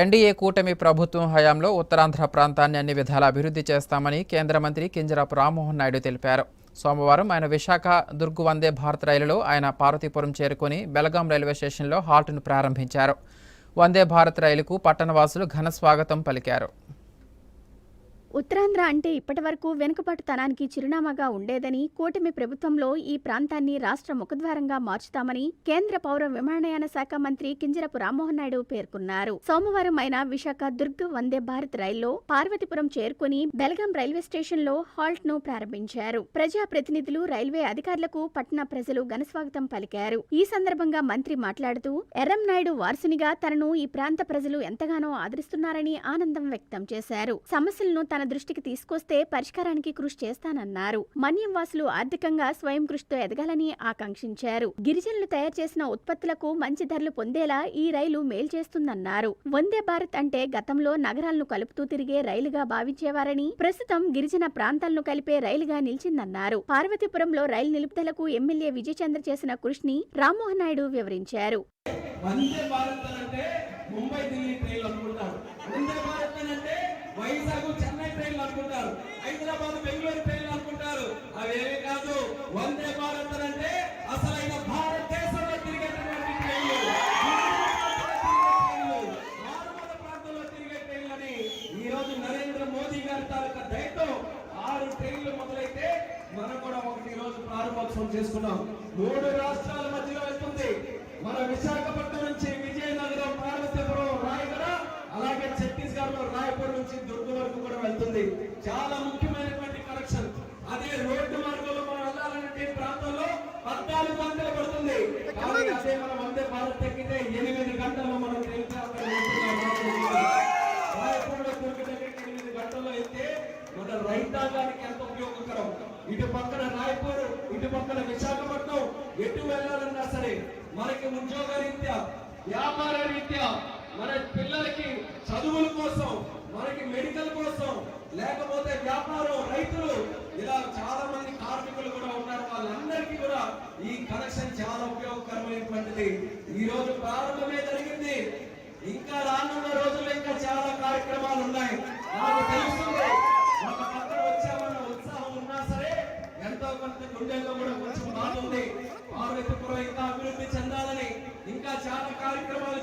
NDA కూటమి ప్రభుత్వం హయాంలో ఉత్తరాంధ్ర ప్రాంతాన్ని అన్ని విధాల అభివృద్ధి చేస్తామని కేంద్ర మంత్రి కింజరాపు రామ్మోహన్ నాయుడు తెలిపారు. సోమవారం ఆయన విశాఖ దుర్గు వందే భారత్ రైలులో ఆయన పార్వతీపురం చేరుకుని బెలగాం రైల్వే స్టేషన్లో హాల్ట్ను ప్రారంభించారు. వందే భారత్ రైలుకు పట్టణవాసులు ఘన స్వాగతం పలికారు. ఉత్తరాంధ్ర అంటే ఇప్పటివరకు వెనుకబాటుతనానికి చిరునామాగా ఉండేదని కూటమి ప్రభుత్వంలో ఈ ప్రాంతాన్ని రాష్ట్ర ముఖద్వారంగా మార్చుతామని కేంద్ర పౌర విమానయాన శాఖ మంత్రి కింజరపు రామ్మోహన్ నాయుడు పేర్కొన్నారు. సోమవారం ఆయన విశాఖ దుర్గ్ వందే భారత్ రైల్లో పార్వతీపురం చేరుకుని బెల్గాం రైల్వే స్టేషన్లో హాల్ట్ను ప్రారంభించారు. ప్రజా ప్రతినిధులు రైల్వే అధికారులకు పట్టణ ప్రజలు ఘనస్వాగతం పలికారు. ఈ సందర్భంగా మంత్రి మాట్లాడుతూ ఎర్రం నాయుడు వారసునిగా తనను ఈ ప్రాంత ప్రజలు ఎంతగానో ఆదరిస్తున్నారని ఆనందం వ్యక్తం చేశారు. సమస్యలను తన దృష్టికి తీసుకొస్తే పరిష్కారానికి కృషి చేస్తానన్నారు. మన్యం వాసులు ఆర్థికంగా స్వయం కృషితో ఎదగాలని ఆకాంక్షించారు. గిరిజనులు తయారు చేసిన ఉత్పత్తులకు మంచి ధరలు పొందేలా ఈ రైలు మేలు చేస్తుందన్నారు. వందే భారత్ అంటే గతంలో నగరాలను కలుపుతూ తిరిగే రైలుగా భావించేవారని ప్రస్తుతం గిరిజన ప్రాంతాలను కలిపే రైలుగా నిలిచిందన్నారు. పార్వతీపురంలో రైలు నిలుపుదలకు ఎమ్మెల్యే విజయ్ చంద్ర చేసిన కృషిని రామ్మోహన్ నాయుడు వివరించారు. ముంబై ట్రైన్లు అనుకుంటారు. వందే భారత్ అంటే వైజాగ్ చెన్నై ట్రైన్లు అనుకుంటారు. హైదరాబాద్ బెంగళూరు ట్రైన్లు అనుకుంటారు. అవేమి కాదు. వందే భారత్ అంటే అసలైన భారతదేశంలో తిరిగేటటువంటి ట్రైన్లు మారుమూల ప్రాంతంలో తిరిగే ట్రైన్లని ఈ రోజు నరేంద్ర మోదీ గారి తాలూకా దయతో ఆరు ట్రైన్లు మొదలైతే మనం కూడా ఒకటి ఈ రోజు ప్రారంభోత్సవం చేసుకున్నాం. మూడు రాష్ట్రాల మధ్యలో వెళ్తుంది. మన విశాఖపట్నం నుంచి విజయనగరం పార్వతీపురం రాయగడ అలాగే ఛత్తీస్గఢ్లో రాయపూర్ నుంచి దుర్గ వెళ్తుంది చాలా ముఖ్యమైనటువంటి కనెక్షన్ అదే రోడ్డు మార్గంలో మనం వెళ్ళాలంటే ప్రాంతంలో పద్నాలుగు గంటలు పడుతుంది. కానీ అదే మనం వందే భారత్ ఎక్కితే ఎనిమిది గంటల్లో మనం ట్రైన్ ఎనిమిది గంటల్లో అయితే మన రైతాంగానికి ఎంత ఉపయోగకరం. ఇటు పక్కన రాయపూర్ ఇటు పక్కన విశాఖపట్నం ఎటు వెళ్ళాలన్నా సరే మనకి ఉద్యోగ రీత్యా వ్యాపార రీత్యా మన పిల్లలకి చదువుల కోసం మనకి మెడికల్ కోసం లేకపోతే వ్యాపారం రైతులు ఇలా చాలా మంది కార్మికులు కూడా ఉన్నారు. వాళ్ళందరికీ కూడా ఈ కనెక్షన్ చాలా ఉపయోగకరమైనటువంటిది. ఈ రోజు ప్రారంభమే జరిగింది. ఇంకా రానున్న రోజుల్లో ఇంకా చాలా కార్యక్రమాలు ఉన్నాయి. నాకు తెలుస్తుంది ఒక పక్కన వచ్చామన్న ఉత్సాహం ఉన్నా సరే ఎంతో కొంత గుండెల్లో కూడా కొంచెం బాగుంది పార్వతీపురం ఇంకా అభివృద్ధి చెందాలని ఇంకా చాలా కార్యక్రమాలు